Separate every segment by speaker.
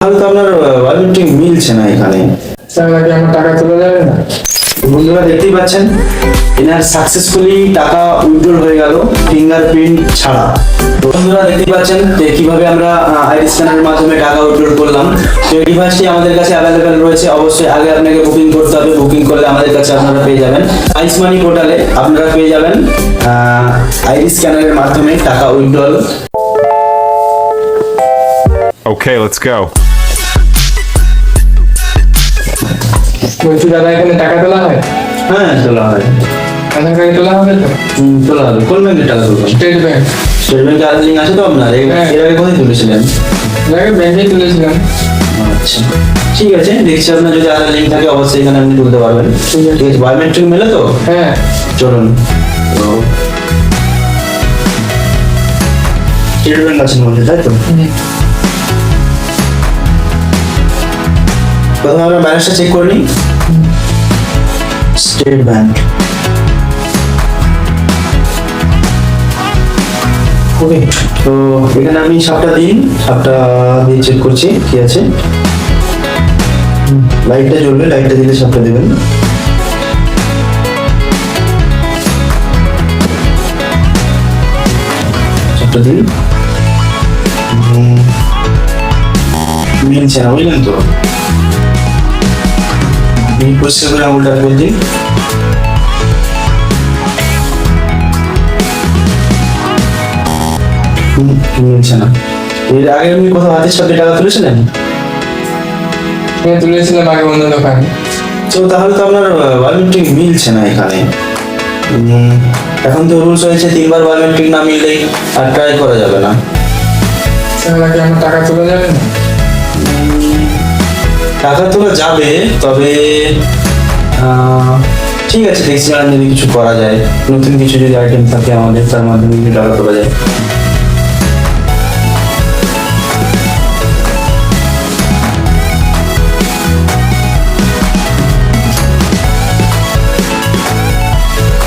Speaker 1: তাহলে তো আপনার বায়োমেট্রিক মিলছে না এখানে।
Speaker 2: তাহলে কি আমার টাকা চলে যাবে না?
Speaker 1: বন্ধুরা দেখতেই পাচ্ছেন এনার সাকসেসফুলি টাকা উইথড্রল হয়ে গেল ফিঙ্গারপ্রিন্ট ছাড়া। বন্ধুরা দেখতেই পাচ্ছেন যে কীভাবে আমরা আইডি স্ক্যানারের মাধ্যমে টাকা উইথড্রল করলাম। তো এই ডিভাইসটি আমাদের কাছে অ্যাভেলেবেল রয়েছে। অবশ্যই আগে আপনাকে বুকিং করতে হবে। বুকিং করলে আমাদের কাছে আপনারা পেয়ে যাবেন। আইস মানি পোর্টালে আপনারা পেয়ে যাবেন আইডি স্ক্যানারের মাধ্যমে টাকা উইথড্রল
Speaker 3: Okay, let's go.
Speaker 2: বলছি দাদা এখানে টাকা তোলা হয়?
Speaker 1: হ্যাঁ তোলা হয়।
Speaker 2: আধার কার্ডে তোলা হবে তো?
Speaker 1: হুম, তোলা হবে। কোন ব্যাংকে টাকা তুলবেন
Speaker 2: স্টেট ব্যাংক।
Speaker 1: স্টেট ব্যাংকে আধার লিঙ্ক আছে তো আপনার? এর
Speaker 2: হ্যাঁ।
Speaker 1: এর আগে কোথায় তুলেছিলেন?
Speaker 2: আগে ব্যাংকেই তুলেছিলাম।
Speaker 1: আচ্ছা। ঠিক আছে দেখছি আপনার যদি আধার লিঙ্ক থাকে অবশ্যই এখানে আপনি তুলতে পারবেন।
Speaker 2: ঠিক আছে।
Speaker 1: ঠিক আছে বায়োমেট্রিক মেলে তো?
Speaker 2: হ্যাঁ।
Speaker 1: চলুন। তো স্টেট ব্যাংক আছে মধ্যে তাই তো? প্রথমে আমরা ব্যালেন্সটা চেক করে নিই স্টেট ব্যাংক ওকে তো এখানে আমি সাপটা দিন সাপটা দিয়ে চেক করছি কি আছে। লাইটটা জ্বলবে লাইটটা দিলে সাপটা দেবেন। সাপটা দিন মিলছে না বুঝলেন তো? করে দিন। হুম, মিলছে না এর আগে আপনি কোথাও হাতের সাথে টাকা তুলেছিলেন?
Speaker 2: আমি তুলেছিলাম আগে অন্য দোকানে।
Speaker 1: তো তাহলে তো আপনার বায়োমেট্রিক মিলছে না এখানে। এখন তো রুলস হয়েছে তিনবার বায়োমেট্রিক না মিললেই আর ট্রাই করা যাবে না।
Speaker 2: তাহলে কি আমার টাকা চলে যাবে? না
Speaker 1: টাকা তোলা যাবে, তবে ঠিক আছে দেখছি আর যদি কিছু করা যায়, নতুন কিছু যদি আইটেম থাকে আমাদের, তার মাধ্যমে যদি টাকা তোলা যায়।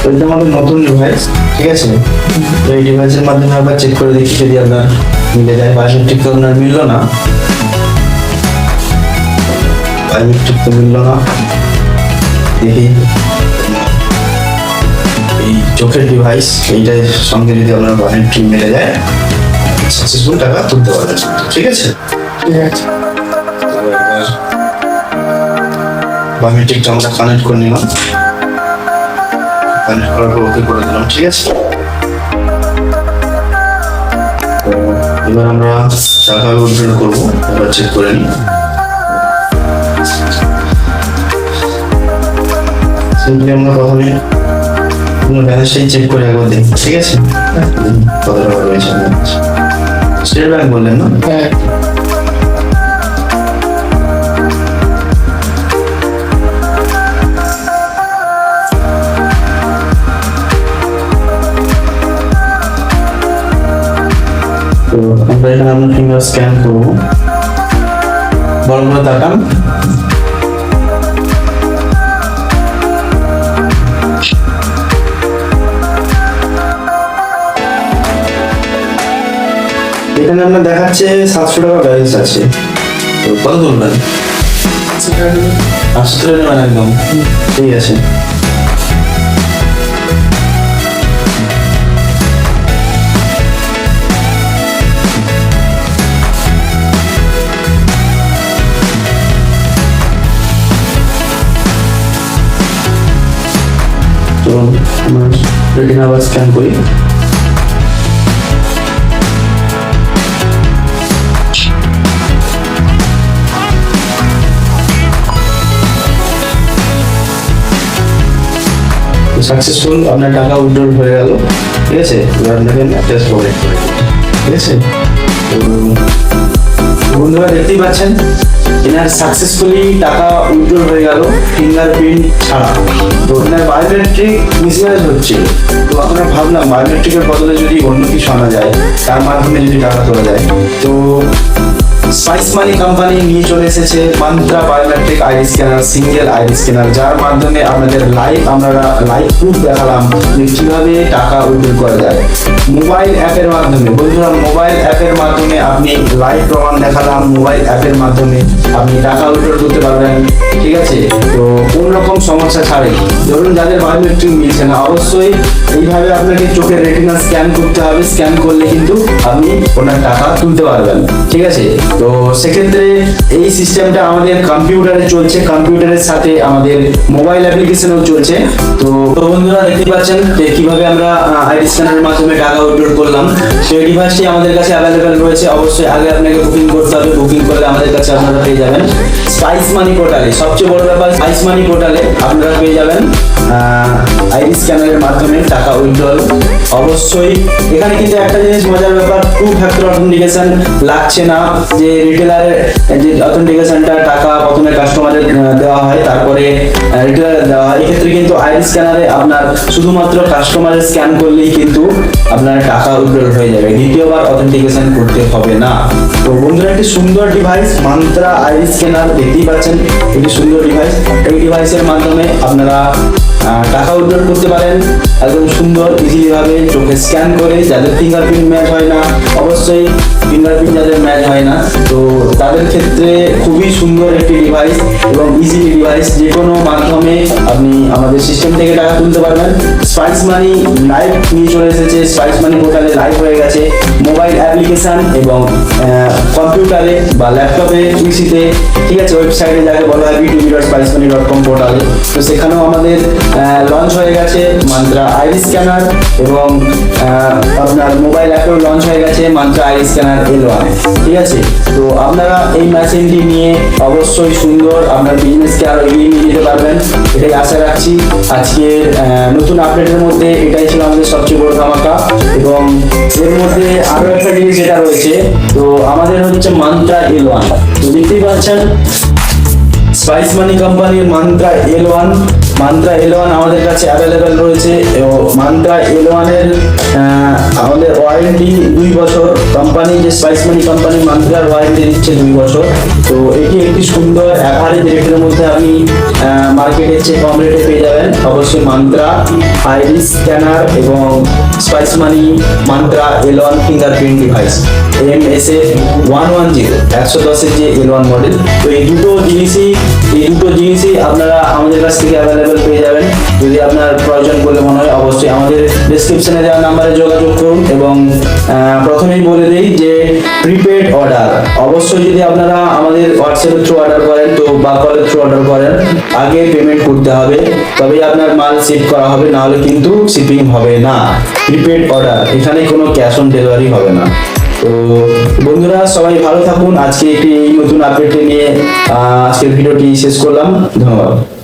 Speaker 1: এটা আমাদের নতুন ডিভাইস ঠিক আছে? তো এই ডিভাইসের মাধ্যমে আবার চেক করে দেখি যদি আপনার মিলে যায় বায়োমেট্রিক তো আপনার মিললো না। বায়োমেট্রিক তো মিললো না। দেখি। এই চোখের ডিভাইস এইটার সঙ্গে যদি আপনার বায়োমেট্রিক মিলে যায় সাকসেসফুল টাকা তুলতে পারবেন। ঠিক আছে?
Speaker 2: ঠিক আছে।
Speaker 1: বায়োমেট্রিকটা আমরা কানেক্ট করে নিলাম। কানেক্ট করার পর ওকে করে দিলাম ঠিক আছে? এবার আমরা টাকা উইথড্র করব এবার চেক করে নিই। সিম্পলি আমরা প্রথমে পুরো ব্যালেন্সটাই চেক করে একবার দেখি ঠিক আছে? কত টাকা রয়েছে স্টেট ব্যাংক বললেন না?
Speaker 2: হ্যাঁ।
Speaker 1: তো আমরা এখানে আপনার ফিঙ্গার স্ক্যান করব? বড় করে তাকান এখানে আপনার দেখাচ্ছে সাতশো টাকা ব্যালেন্স আছে। তো কত তুলবেন? আটশো নেবেন একদম। ঠিক আছে। তো আমার রেটিনা আবার স্ক্যান করি। সাকসেসফুল আপনার টাকা উইথড্রল হয়ে গেল, ঠিক আছে? এবার দেখেন টেস্ট প্রোভাইড করে ঠিক আছে? বন্ধুরা, দেখতেই পাচ্ছেন, এনার সাকসেসফুলি টাকা উইথড্রল হয়ে গেল ফিঙ্গারপ্রিন্ট ছাড়া। তো এনার বায়োমেট্রিক মিসম্যাচ হচ্ছে। তো আমরা ভাবলাম বায়োমেট্রিকের বদলে যদি অন্য কিছু আনা যায়, তার মাধ্যমে যদি টাকা তোলা যায়। তো স্পাইস মানি কোম্পানি নিয়ে চলে এসেছে Mantra biometric ID scanner single ID scanner যার মাধ্যমে আপনাদের লাইভ আমরা লাইভ প্রুফ দেখালাম যে কীভাবে টাকা উইথড্র করা যায়। মোবাইল অ্যাপের মাধ্যমে, বন্ধুরা মোবাইল অ্যাপের মাধ্যমে আপনি লাইভ প্রমাণ দেখালাম মোবাইল অ্যাপের মাধ্যমে। আপনি টাকা উইথড্র করতে পারবেন, ঠিক আছে? তো কোন রকম সমস্যা ছাড়াই ধরুন যাদের বায়োমেট্রিক মিলছে না, অবশ্যই এইভাবে আপনাকে চোখের রেটিনা স্ক্যান করতে হবে। স্ক্যান করলে কিন্তু আপনি ওনার টাকা তুলতে পারবেন, ঠিক আছে? তো সেক্ষেত্রে এই সিস্টেমটা আমাদের কম্পিউটারে চলছে। কম্পিউটারের সাথে আমাদের মোবাইল অ্যাপ্লিকেশনও চলছে। তো বন্ধুরা দেখতে পাচ্ছেন যে কীভাবে আমরা আইডি স্ক্যানারের মাধ্যমে টাকা উইথড্র করলাম। সেই ডিভাইসটি আমাদের কাছে অ্যাভেলেবেল রয়েছে। অবশ্যই আগে আপনাকে বুকিং করতে হবে। বুকিং করলে আমাদের কাছে আপনারা পেয়ে যাবেন স্পাইস মানি পোর্টালে সবচেয়ে বড় ব্যাপার স্পাইস মানি পোর্টালে আপনারা পেয়ে যাবেন আইডি স্ক্যানারের মাধ্যমে টাকা উইথড্রল অবশ্যই এখানে কিন্তু একটা জিনিস মজার ব্যাপার টু ফ্যাক্টর অথেন্টিকেশন লাগছে না। যে রিটেলারের যে অথেন্টিকেশনটা টাকা প্রথমে কাস্টমারের দেওয়া হয়, তারপরে রিটেলারে দেওয়া হয়। এক্ষেত্রে কিন্তু আইডি স্ক্যানারে আপনার শুধুমাত্র কাস্টমারের স্ক্যান করলেই কিন্তু আপনার টাকা উইথড্রল হয়ে যাবে। দ্বিতীয়বার অথেন্টিকেশন করতে হবে না। তো বন্ধুরা, একটি সুন্দর ডিভাইস মান্ত্রা আইডি স্ক্যানার দেখতেই পাচ্ছেন। একটি সুন্দর ডিভাইস এই ডিভাইসের মাধ্যমে আপনারা টাকা উইথড্র করতে পারেন একদম সুন্দর ইজিলি ভাবে চোখে স্ক্যান করে যাদের ফিঙ্গারপ্রিন্ট ম্যাচ হয় না, অবশ্যই ফিঙ্গারপ্রিন্ট যাদের ম্যাচ হয় না। তো তাদের ক্ষেত্রে খুবই সুন্দর একটি ডিভাইস এবং ইজি ডিভাইস যে কোনো মাধ্যমে আপনি আমাদের সিস্টেম থেকে টাকা তুলতে পারবেন। স্পাইস মানি লাইভ নিয়ে চলে এসেছে। স্পাইস মানি পোর্টালে লাইভ হয়ে গেছে। অ্যাপ্লিকেশন এবং কম্পিউটারে বা ল্যাপটপে পিসিতে ঠিক আছে ওয়েবসাইটে যাকে বলা হয় B to B dot Spice Money dot com পোর্টালে তো সেখানেও আমাদের লঞ্চ হয়ে গেছে মান্ত্রা আইডি স্ক্যানার এবং আপনার মোবাইল অ্যাপেও লঞ্চ হয়ে গেছে Mantra ID scanner L one ঠিক আছে? তো আপনারা এই মেশিনটি নিয়ে অবশ্যই সুন্দর আপনার বিজনেসকে আরও এগিয়ে নিয়ে যেতে পারবেন। এটাই আশা রাখছি। আজকে নতুন আপডেটের মধ্যে এটাই ছিল আমাদের সবচেয়ে বড় ধামাকা। এবং এর মধ্যে আরও একটা জিনিস যেটা রয়েছে, তো আমাদের হচ্ছে মান্ত্রা এল ওয়ান তো দেখতেই পাচ্ছেন স্পাইস মানি কোম্পানির Mantra L one Mantra L one আমাদের কাছে অ্যাভেলেবেল রয়েছে এবং মান্ত্রা এল ওয়ানের আমাদের ওয়ারেন্টি দুই বছর। কোম্পানি যে স্পাইস মানি কোম্পানি মান্ত্রার ওয়ারেন্টি দিচ্ছে দুই বছর। তো এটি একটি সুন্দর অ্যাভারেজ রেটের মধ্যে আপনি মার্কেটের চেয়ে কম রেটে পেয়ে যাবেন। অবশ্যই মান্ত্রা আইডি স্ক্যানার এবং Spice Money Mantra L one fingerprint device M S A one one zero একশো দশের যে এল ওয়ান মডেল তো এই দুটো জিনিসই, এই দুটো জিনিসই আপনারা আমাদের কাছ থেকে অ্যাভেলেবেল পেয়ে যাবেন। যদি আপনার প্রয়োজন বলে মনে হয়, অবশ্যই আমাদের ডিসক্রিপশনে দেওয়া নাম্বারে যোগাযোগ করুন এবং প্রথমেই বলে দিই যে প্রিপেড অর্ডার অবশ্যই যদি আপনারা আমাদের হোয়াটসঅ্যাপের থ্রু অর্ডার করেন, তো বা কলের থ্রু অর্ডার করেন, আগে পেমেন্ট করতে হবে। তবেই আপনার মাল শিপ করা হবে না হলে কিন্তু শিপিং হবে না। প্রিপেড অর্ডার এখানে কোনো ক্যাশ অন ডেলিভারি হবে না। তো বন্ধুরা, সবাই ভালো থাকুন। আজকে একটি নতুন আপডেট নিয়ে আজকের ভিডিওটি শেষ করলাম। ধন্যবাদ।